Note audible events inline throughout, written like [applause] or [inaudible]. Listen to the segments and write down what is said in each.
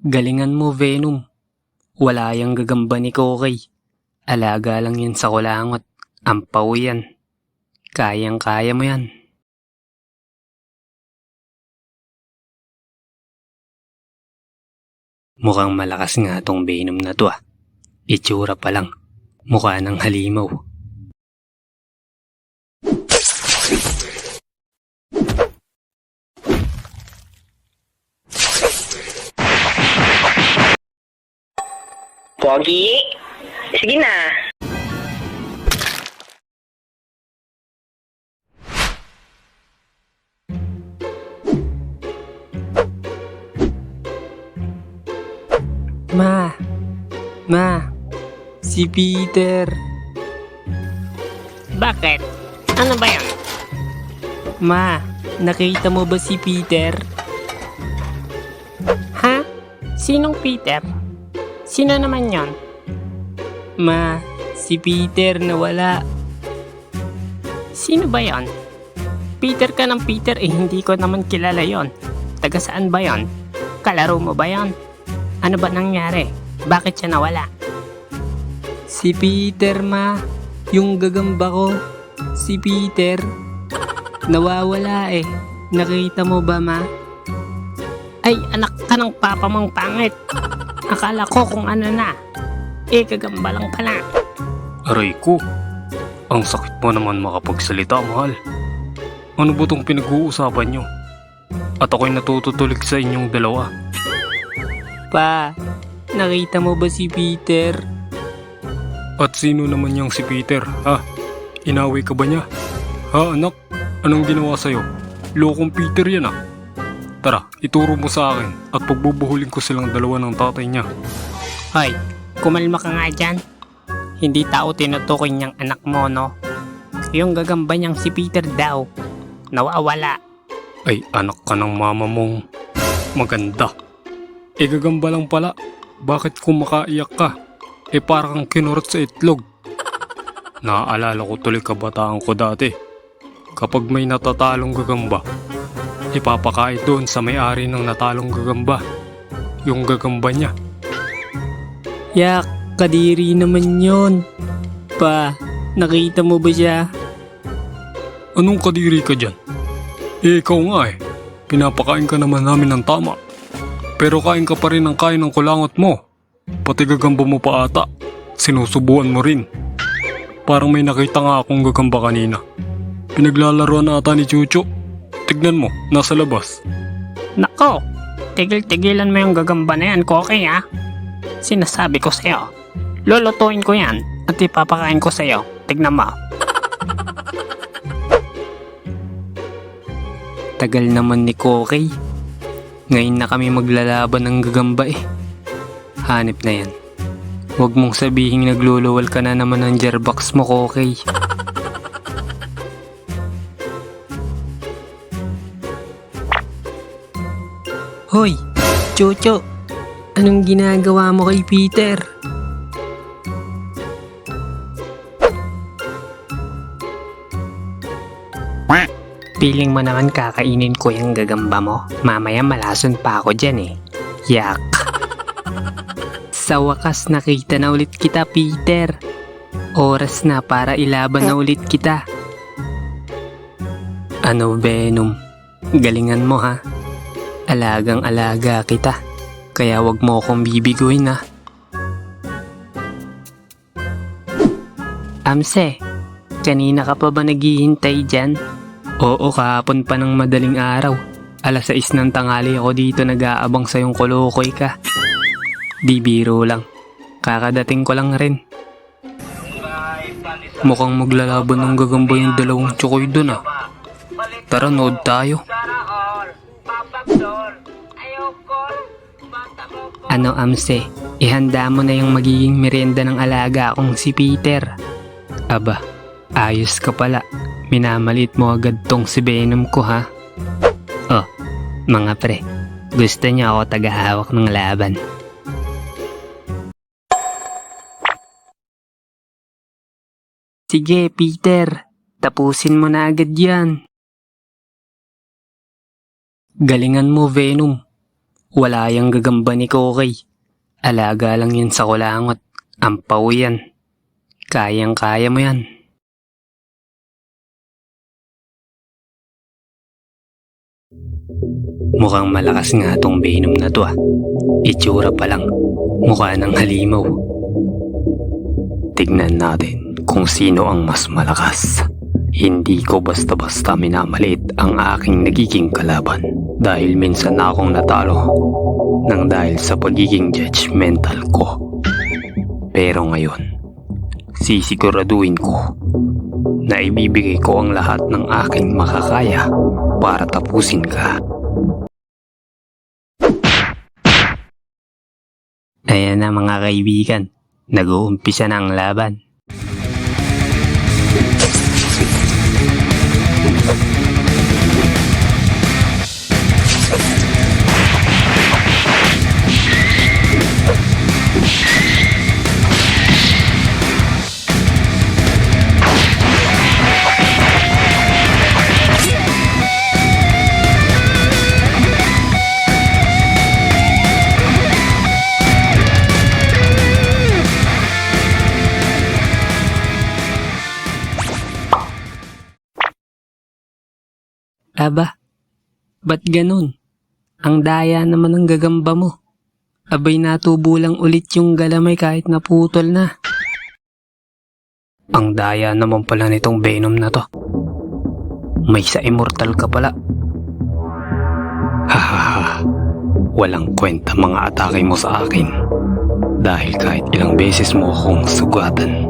Galingan mo, Venom. Wala yang gagamba ni Kokay. Alaga lang yan sa kulangot. Ampaw yan. Kayang-kaya mo yan. Mukhang malakas nga tong Venom na to ah. Itsura pa lang. Mukha ng halimaw. Pogi? Sige na. Ma! Ma! Si Peter! Bakit? Ano ba yan? Ma! Nakita mo ba si Peter? Ha? Sinong Peter? Sino naman yon? Ma! Si Peter nawala. Sino ba yon? Peter ka ng Peter eh hindi ko naman kilala yon. Taga saan ba yon? Kalaro mo ba yon? Ano ba nangyari? Bakit siya nawala? Si Peter, ma. Yung gagamba ko. Si Peter. Nawawala eh. Nakita mo ba, ma? Ay, anak ka ng papa mong pangit. Akala ko kung ano na. Eh, gagamba lang pala. Aray ko, ang sakit mo naman makapagsalita, mahal. Ano ba tong pinag-uusapan nyo? At ako'y natututulig sa inyong dalawa. Pa, nakita mo ba si Peter? At sino naman yang si Peter, ha? Inaway ka ba niya? Ha, anak? Anong ginawa sa'yo? Lokong Peter yan, ah. Tara, ituro mo sa akin at pagbubuhulin ko silang dalawa ng tatay niya. Hoy, kumalma ka nga dyan. Hindi tao tinutukoy niyang anak mo, no? Yung gagamba niyang si Peter daw. Nawawala. Ay, anak ka ng mama mong maganda. E gagamba lang pala. Bakit kung makaiyak ka? E para kang kinurot sa itlog. Naaalala ko tuloy kabataan ko dati. Kapag may natatalong gagamba, ipapakain doon sa may-ari ng natalong gagamba. Yung gagamba niya. Yak, kadiri naman yon. Pa, nakita mo ba siya? Anong kadiri ka dyan? Eh ikaw nga eh. Pinapakain ka naman namin ng tama. Pero kain ka pa rin ng kain ng kulangot mo. Pati gagamba mo pa ata. Sinusubuan mo rin. Parang may nakita nga akong gagamba kanina. Pinaglalaroan ata ni Chucho. Tignan mo, nasa labas. Nako, tigil-tigilan mo yung gagamba na yan, Koki, ha? Sinasabi ko sa'yo. Lulutuin ko yan at ipapakain ko sa'yo. Tignan mo. [laughs] Tagal naman ni Kokay. Ngayon na kami maglalaban ng gagamba eh. Hanip na yan. Huwag mong sabihin nagluluwal ka na naman ng jarbox mo, Kokay. Hoy, Chocho! Anong ginagawa mo kay Peter? Piling mo naman kakainin ko yung gagamba mo. Mamaya malason pa ako dyan eh. Yak. [laughs] Sa wakas nakita na ulit kita, Peter. Oras na para ilaban na ulit kita. Ano, Venom? Galingan mo ha. Alagang alaga kita. Kaya wag mo akong bibiguin ha. Amse, kanina ka pa ba naghihintay dyan? Oo, kahapon pa ng madaling araw. Alas 6 ng tanghali ako dito nag-aabang sa yung kulukoy ka. Di biro lang. Kakadating ko lang rin. Mukhang maglalaban ng gagamba yung dalawang tsukoy dun ah. Tara, nood tayo. Ano Amse, ihanda mo na yung magiging merienda ng alaga akong si Peter. Aba, ayos ka pala. Minamalit mo agad tong si Venom ko ha. Oh, mga pre, gusto niyo ako tagahawak ng laban. Sige, Peter. Tapusin mo na agad yan. Galingan mo, Venom. Wala yung gagamba ni Kokay. Alaga lang yan sa kulangot. Ampaw yan. Kayang-kaya mo yan. Mukhang malakas nga tong Venom na to ah. Itsura pa lang. Mukha ng halimaw. Tignan natin kung sino ang mas malakas. Hindi ko basta-basta minamaliit ang aking nagiging kalaban dahil minsan na akong natalo nang dahil sa pagiging judgmental ko. Pero ngayon, sisiguraduhin ko na ibibigay ko ang lahat ng aking makakaya para tapusin ka. Ayan na mga kaibigan, nag-uumpisa na ang laban. Aba, ba't ganun? Ang daya naman ng gagamba mo. Abay natubo lang ulit yung galamay kahit naputol na. Ang daya naman pala nitong Venom na to. May sa immortal ka pala. Hahaha. [laughs] Walang kwenta mga atake mo sa akin. Dahil kahit ilang beses mo akong sugatan,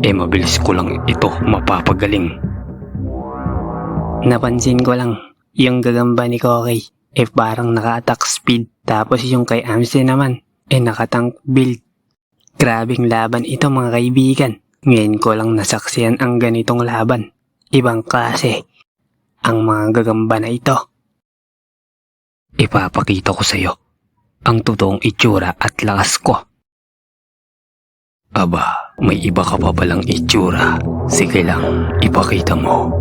eh mabilis ko lang ito mapapagaling. Napansin ko lang, yung gagamba ni Koki, eh parang naka-attack speed. Tapos yung kay Amse naman, eh nakatank build. Grabing laban ito mga kaibigan. Ngayon ko lang nasaksiyan ang ganitong laban. Ibang klase. Ang mga gagamba na ito. Ipapakita ko sa'yo ang totoong itsura at lakas ko. Aba, may iba ka pa palang itsura. Sige lang, ipakita mo.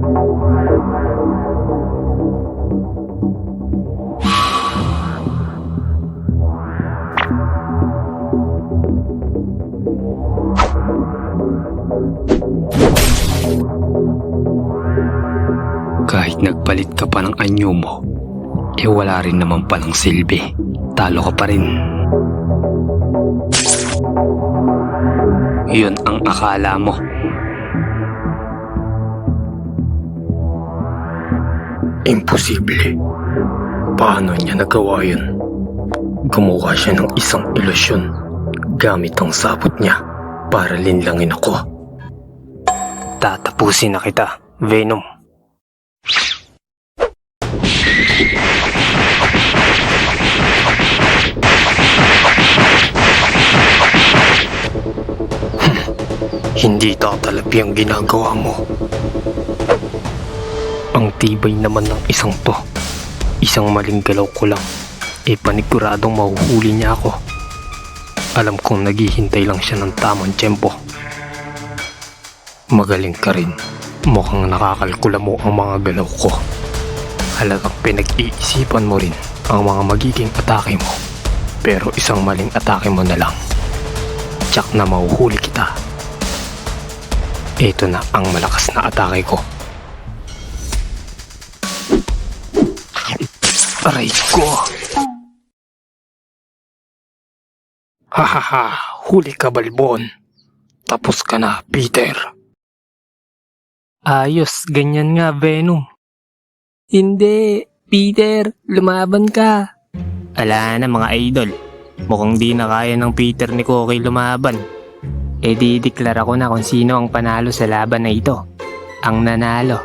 Kahit nagpalit ka pa ng anyo mo, eh wala rin naman palang silbi. Talo ka pa rin. Yun ang akala mo. Imposible. Paano niya nagawa yun? Gumawa siya ng isang ilusyon gamit ang sapot niya para linlangin ako. Tatapusin na kita, Venom. Hindi tatalapi ang ginagawa mo. Ang tibay naman ng isang to. Isang maling galaw ko lang. E paniguradong mahuhuli niya ako. Alam kong naghihintay lang siya ng tamang tiyempo. Magaling ka rin. Mukhang nakakalkula mo ang mga galaw ko. Halagang pinag-iisipan mo rin ang mga magiging atake mo. Pero isang maling atake mo na lang. Tsak na mahuhuli kita. Ito na ang malakas na atake ko. Aray ko! Hahaha, huli ka balbon. Tapos ka na, Peter. Ayos, ganyan nga, Venom. Hindi, Peter, lumaban ka. Ala na mga idol. Mukhang di na kaya ng Peter ni Koki lumaban. E di deklara ko na kung sino ang panalo sa laban na ito. Ang nanalo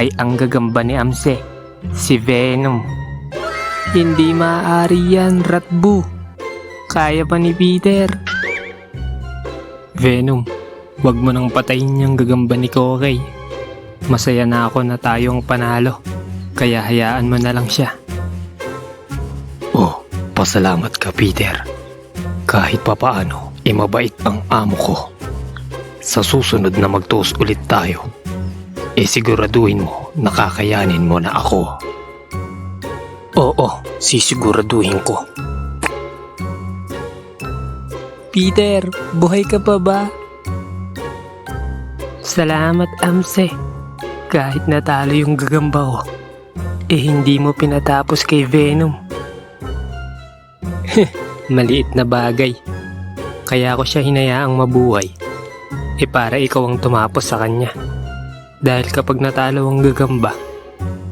ay ang gagamba ni Amse, si Venom. Hindi maaari yan, Ratbu. Kaya pa ni Peter. Venom, wag mo nang patayin yung gagamba ni Kokay. Masaya na ako na tayo ang panalo. Kaya hayaan mo na lang siya. Oh, pasalamat ka, Peter. Kahit papaano, e mabait ang amo ko. Sa susunod na magtuos ulit tayo, e siguraduhin mo nakakayanin mo na ako. Oo, sisiguraduhin ko. Peter, buhay ka pa ba? Salamat, Amse. Kahit natalo yung gagamba ko, eh hindi mo pinatapos kay Venom. [laughs] Maliit na bagay. Kaya ko siya hinayaang mabuhay. Eh para ikaw ang tumapos sa kanya. Dahil kapag natalo ang gagamba,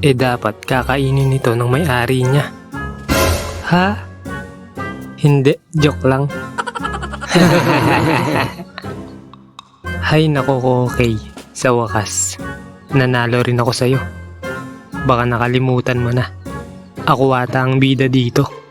eh dapat kakainin nito ng may-ari niya. Ha? Hindi, joke lang. [laughs] Hay nako ko okay. Sa wakas, nanalo rin ako sa'yo. Baka nakalimutan mo na. Ako ata ang bida dito.